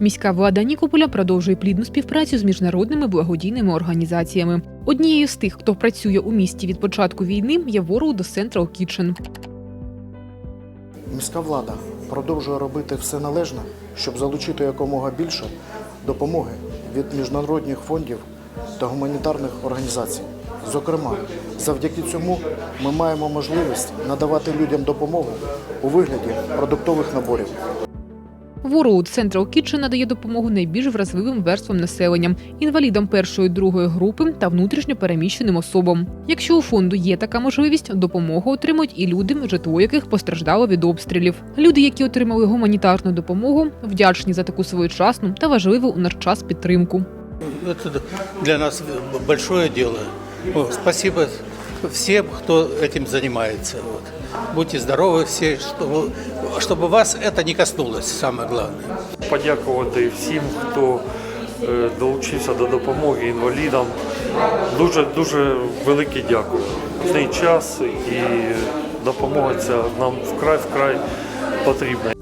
Міська влада Нікополя продовжує плідну співпрацю з міжнародними благодійними організаціями. Однією з тих, хто працює у місті від початку війни, є World Central Kitchen. Міська влада продовжує робити все належне, щоб залучити якомога більше допомоги від міжнародних фондів та гуманітарних організацій. Зокрема, завдяки цьому ми маємо можливість надавати людям допомогу у вигляді продуктових наборів. World Central Kitchen надає допомогу найбільш вразливим верствам населення, інвалідам першої другої групи та внутрішньо переміщеним особам. Якщо у фонду є така можливість, допомогу отримують і люди, житло яких постраждало від обстрілів. Люди, які отримали гуманітарну допомогу, вдячні за таку своєчасну та важливу у наш час підтримку. Это для нас большое дело. О, Спасибо всем, кто этим занимается Вот. Будьте здоровы все, чтобы, чтобы вас это не коснулось, самое главное. подякувати всім, хто е, долучився до допомоги інвалідам. Дуже дуже велике дякую. Цей час і допомога ця нам вкрай вкрай потрібна.